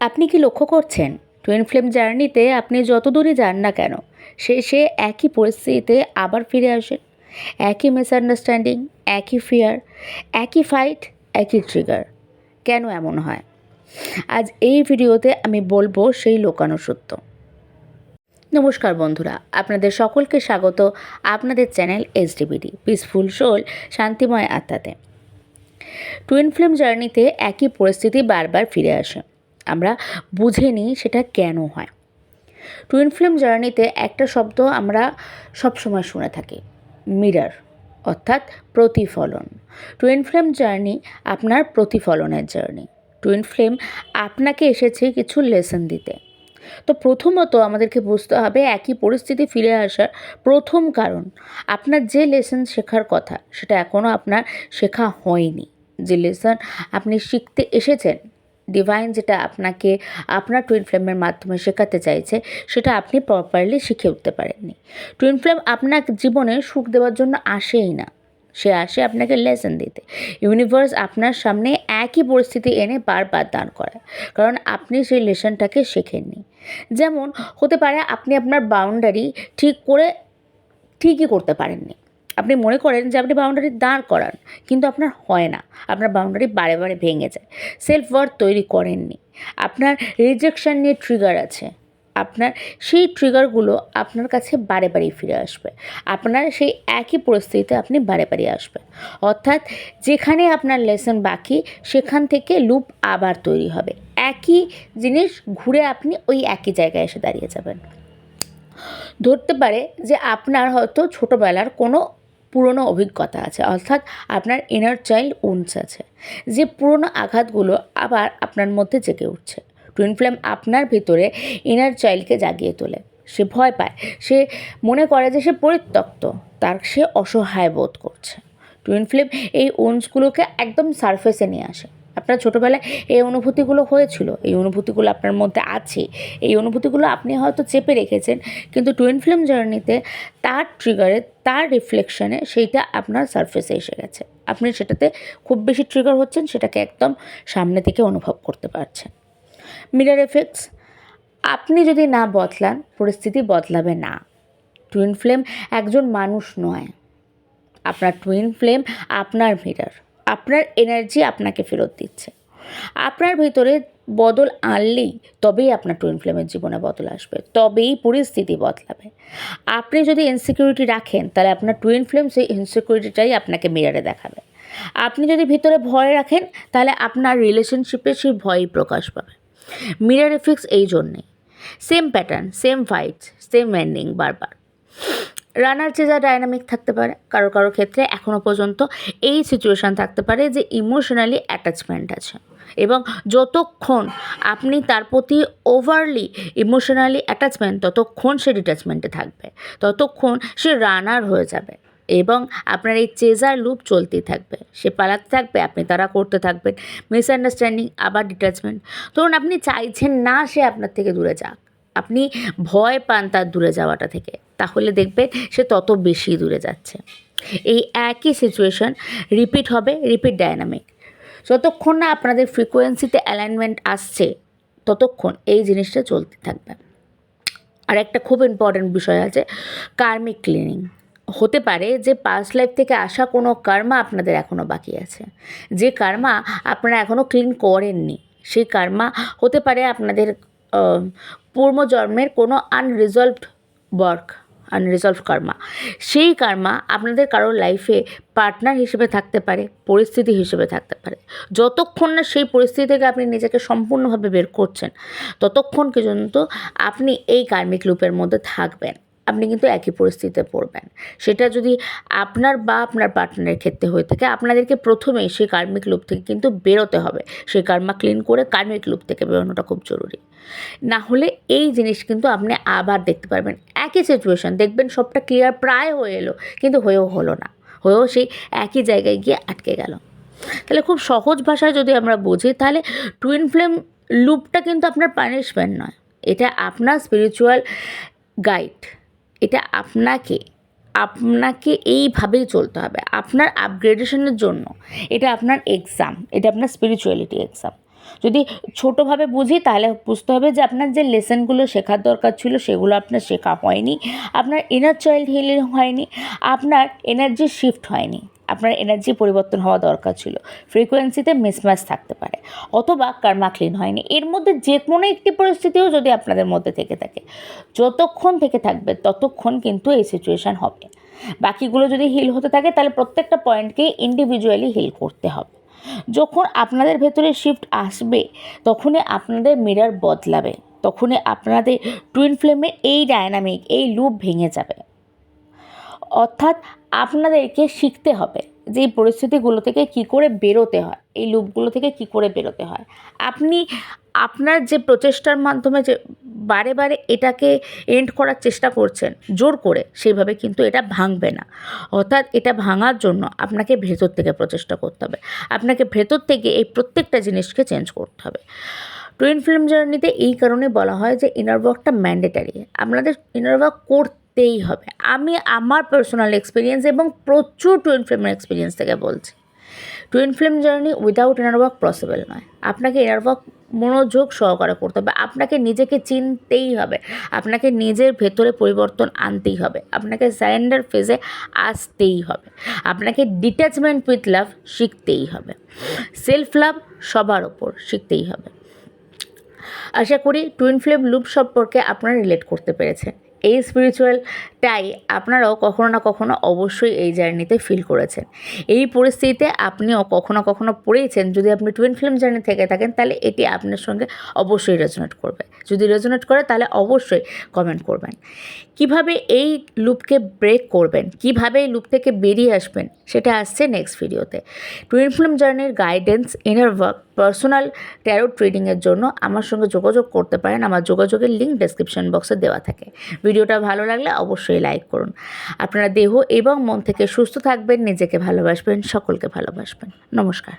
আপনি কি লক্ষ্য করছেন? টুইন ফ্লেম জার্নিতে আপনি যত দূরে যান না কেন, শেষে একই পরিস্থিতিতে আবার ফিরে আসেন। একই মিসআন্ডারস্ট্যান্ডিং একই ফিয়ার একই ফাইট একই ট্রিগার কেন এমন হয়? আজ এই ভিডিওতে আমি বলব সেই লোকানো সত্য। নমস্কার বন্ধুরা, আপনাদের সকলকে স্বাগত আপনাদের চ্যানেল এসডিবিডি পিসফুল সোল শান্তিময় আত্মাতে। টুইন ফ্লেম জার্নিতে একই পরিস্থিতি বারবার ফিরে আসে। আমরা বুঝে নিই সেটা কেন হয়। টুইন ফ্লেম জার্নিতে একটা শব্দ আমরা সবসময় শুনে থাকি মিরার অর্থাৎ প্রতিফলন। টুইন ফ্লেম জার্নি আপনার প্রতিফলনের জার্নি টুইন ফ্লেম আপনাকে এসেছে কিছু লেসন দিতে। তো প্রথমত আমাদেরকে বুঝতে হবে একই পরিস্থিতি ফিরে আসার প্রথম কারণ। আপনার যে লেসন শেখার কথা, সেটা এখনও আপনার শেখা হয়নি। যে লেসন আপনি শিখতে এসেছেন ডিভাইন যেটা আপনাকে, আপনার টুইন ফ্লেমের মাধ্যমে শেখাতে চাইছে, সেটা আপনি প্রপারলি শিখে উঠতে পারেননি। টুইন ফ্লেম আপনার জীবনে সুখ দেওয়ার জন্য আসেই না। সে আসে আপনাকে লেসন দিতে। ইউনিভার্স আপনার সামনে একই পরিস্থিতি এনে বারবার দান করায়, কারণ আপনি সেই লেসনটাকে শেখেননি। যেমন, হতে পারে আপনি আপনার বাউন্ডারি ঠিক করে, ঠিকই করতে পারেননি। আপনি মনে করেন যে আপনি বাউন্ডারি দাঁড় করান, কিন্তু আপনার হয় না। আপনার বাউন্ডারি বারে বারে ভেঙে যায়। সেলফ ওয়ার্থ তৈরি করেননি। আপনার রিজেকশন নিয়ে ট্রিগার আছে। আপনার সেই ট্রিগারগুলো আপনার কাছে বারে বারেই ফিরে আসবে। আপনার সেই একই পরিস্থিতিতে আপনি বারে বারে আসবেন। অর্থাৎ যেখানে আপনার লেসন বাকি, সেখান থেকে লুপ আবার তৈরি হবে। একই জিনিস ঘুরে আপনি ওই একই জায়গায় এসে দাঁড়িয়ে যাবেন। ধরতে পারে যে আপনার হয়তো ছোটোবেলার কোনো পুরনো অভিজ্ঞতা আছে, অর্থাৎ আপনার ইনার চাইল্ড উন্স আছে। যে পুরনো আঘাতগুলো আবার আপনার মধ্যে জেগে উঠছে। টুইন ফ্লেম আপনার ভিতরে ইনার চাইল্ডকে জাগিয়ে তোলে। সে ভয় পায়, সে মনে করে যে সে পরিত্যক্ত, তার সে অসহায় বোধ করছে। টুইন ফ্লেম এই উন্সগুলোকে একদম সারফেসে নিয়ে আসে। আপনার ছোটোবেলায় এই অনুভূতিগুলো হয়েছিল, এই অনুভূতিগুলো আপনার মধ্যে আছে, এই অনুভূতিগুলো আপনি হয়তো চেপে রেখেছেন, কিন্তু টুইন ফিল্ম জার্নিতে তার ট্রিগারে তার রিফ্লেকশনে সেইটা আপনার সারফেসে এসে গেছে। আপনি সেটাতে খুব বেশি ট্রিগার হচ্ছেন, সেটাকে একদম সামনে থেকে অনুভব করতে পারছেন। মিরার এফেক্টস আপনি যদি না বদলান, পরিস্থিতি বদলাবে না। টুইন ফ্লেম একজন মানুষ নয়, আপনার টুইন ফ্লেম আপনার মিরার আপনার এনার্জি আপনাকে ফেরত দিচ্ছে। আপনার ভিতরে বদল আনলেই তবেই আপনার টুইন ফ্লেমের জীবনে বদল আসবে, তবেই পরিস্থিতি বদলাবে। আপনি যদি ইনসিকিউরিটি রাখেন, তাহলে আপনার টুইন ফ্লেম সেই ইনসিকিউরিটিটাই আপনাকে মিরারে দেখাবে। আপনি যদি ভিতরে ভয় রাখেন, তাহলে আপনার রিলেশনশিপে সেই ভয়ই প্রকাশ পাবে। মিরার এফেক্টস এই জন্যেই। Same pattern same fights same ending বারবার। রানার চেজা ডায়নামিক থাকতে পারে, কারও কারও ক্ষেত্রে এখনও পর্যন্ত এই সিচুয়েশান থাকতে পারে যে ইমোশনালি অ্যাটাচমেন্ট আছে। এবং যতক্ষণ আপনি তার প্রতি ওভারলি ইমোশনালি অ্যাটাচমেন্ট ততক্ষণ সে ডিট্যাচমেন্টে থাকবে, ততক্ষণ সে রানার হয়ে যাবে এবং আপনার এই চেজার লুপ চলতেই থাকবে। সে পালাতে থাকবে, আপনি তারা করতে থাকবেন মিসআন্ডারস্ট্যান্ডিং আবার ডিট্যাচমেন্ট ধরুন আপনি চাইছেন না সে আপনার থেকে দূরে যাক আপনি ভয় পান তার দূরে যাওয়াটা থেকে, তাহলে দেখবেন সে তত বেশি দূরে যাচ্ছে। এই একই সিচুয়েশন রিপিট হবে রিপিট ডায়নামিক যতক্ষণ না আপনাদের ফ্রিকোয়েন্সিতে অ্যালাইনমেন্ট আসছে, ততক্ষণ এই জিনিসটা চলতে থাকবে। আর একটা খুব ইম্পর্ট্যান্ট বিষয় আছে কার্মিক ক্লিনিং হতে পারে যে পাস্ট লাইফ থেকে আসা কোনো কার্মা আপনাদের এখনও বাকি আছে। যে কার্মা আপনারা এখনও ক্লিন করেননি, সেই কার্মা হতে পারে আপনাদের পূর্বজন্মের কোনো আনরিজলভড ওয়ার্ক আনরিজলভ কর্মা সেই কর্মা আপনাদের কারোর লাইফে পার্টনার হিসেবে থাকতে পারে, পরিস্থিতি হিসেবে থাকতে পারে। যতক্ষণ না সেই পরিস্থিতি থেকে আপনি নিজেকে সম্পূর্ণভাবে বের করছেন, ততক্ষণ পর্যন্ত আপনি এই কার্মিক লুপের মধ্যে থাকবেন। আপনি কিন্তু একই পরিস্থিতিতে পড়বেন। সেটা যদি আপনার বা আপনার পার্টনারের ক্ষেত্রে হয়ে থাকে, আপনাদেরকে প্রথমেই সেই কার্মিক লুপ থেকে কিন্তু বেরোতে হবে। সেই কার্মা ক্লিন করে কার্মিক লুপ থেকে বেরোনোটা খুব জরুরি। না হলে এই জিনিস কিন্তু আপনি আবার দেখতে পারবেন। একই সিচুয়েশান দেখবেন সবটা ক্লিয়ার প্রায় হয়ে এলো, কিন্তু হয়েও হলো না। হয়েও সেই একই জায়গায় গিয়ে আটকে গেল। তাহলে খুব সহজ ভাষায় যদি আমরা বুঝি, তাহলে টুইন ফ্লেম লুপটা কিন্তু আপনার পানিশমেন্ট নয়। এটা আপনার স্পিরিচুয়াল গাইড এটা আপনাকে আপনাকে এইভাবেই চলতে হবে। আপনার আপগ্রেডেশনের জন্য এটা আপনার এক্সাম এটা আপনার স্পিরিচুয়ালিটি এক্সাম যদি ছোটোভাবে বুঝি তাহলে বুঝতে হবে যে আপনার যে লেসনগুলো শেখার দরকার ছিল সেগুলো আপনার শেখা হয়নি, আপনার ইনার চাইল্ড হিলিং হয়নি, আপনার এনার্জি শিফট হয়নি। আপনার এনার্জি পরিবর্তন হওয়া দরকার ছিল। ফ্রিকোয়েন্সিতে মিসম্যাচ থাকতে পারে। অথবা কার্মা ক্লিন হয়নি। এর মধ্যে যে কোনো একটি পরিস্থিতিও যদি আপনাদের মধ্যে থেকে থাকে। যতক্ষণ থেকে থাকবে, ততক্ষণ কিন্তু এই সিচুয়েশান হবে। বাকিগুলো যদি হিল হতে থাকে, তাহলে প্রত্যেকটা পয়েন্টকেই ইন্ডিভিজুয়ালি হিল করতে হবে। যখন আপনাদের ভেতরে শিফট আসবে, তখনই আপনাদের মিরার বদলাবে। তখনই আপনাদের টুইন ফ্লেমের এই ডায়নামিক এই লুপ ভেঙে যাবে। অর্থাৎ আপনাদেরকে শিখতে হবে যে এই পরিস্থিতিগুলো থেকে কী করে বেরোতে হয়, এই লুপগুলো থেকে কী করে বেরোতে হয়। আপনি, আপনার যে প্রচেষ্টার মাধ্যমে যে বারে বারে এটাকে এন্ড করার চেষ্টা করছেন, জোর করে সেইভাবে কিন্তু এটা ভাঙবে না। অর্থাৎ এটা ভাঙার জন্য আপনাকে ভেতর থেকে প্রচেষ্টা করতে হবে। আপনাকে ভেতর থেকে এই প্রত্যেকটা জিনিসকে চেঞ্জ করতে হবে। টুইন ফিল্ম জার্নিতে এই কারণে বলা হয় যে ইনার ওয়ার্কটা ম্যান্ডেটারি আপনাদের ইনার ওয়ার্ক করতেই হবে। আমি আমার পার্সোনাল এক্সপিরিয়েন্স এবং প্রচুর টুইন ফিল্মের এক্সপিরিয়েন্স থেকে বলছি। Twin flame journey without inner work possible নয়। আপনাকে ইনার ওয়ার্ক মনোযোগ সহকারে করতে হবে। আপনাকে নিজেকে চিনতেই হবে। আপনাকে নিজের ভেতরে পরিবর্তন আনতেই হবে। আপনাকে স্যারেন্ডার ফেজে আসতেই হবে। আপনাকে ডিট্যাচমেন্ট উইথ লাভ শিখতেই হবে। সেলফ লাভ সবার ওপর শিখতেই হবে। আশা করি টুইন ফ্লেম লুপ সম্পর্কে আপনারা রিলেট করতে পেরেছেন। এই স্পিরিচুয়ালটাই আপনারাও কখনো না কখনো অবশ্যই এই জার্নিতে ফিল করেছেন। এই পরিস্থিতিতে আপনিও কখনো কখনো পড়েছেন, যদি আপনি টুইন ফিল্ম জার্নি থেকে থাকেন, তাহলে এটি আপনার সঙ্গে অবশ্যই রেজোনেট করবে। যদি রেজোনেট করে, তাহলে অবশ্যই কমেন্ট করবেন। কীভাবে এই লুপকে ব্রেক করবেন, কীভাবে এই লুপ থেকে বেরিয়ে আসবেন, সেটা আসছে নেক্সট ভিডিওতে টুইন ফিল্ম জার্নির guidance inner work personal tarot ট্রেডিংয়ের জন্য আমার সঙ্গে যোগাযোগ করতে পারেন। আমার যোগাযোগের লিঙ্ক ডেসক্রিপশন বক্সে দেওয়া থাকে। ভিডিওটা ভালো লাগলে অবশ্যই লাইক করুন। আপনারা দেহ এবং মন থেকে সুস্থ থাকবেন, নিজেকে ভালোবাসবেন, সকলকে ভালোবাসবেন। নমস্কার।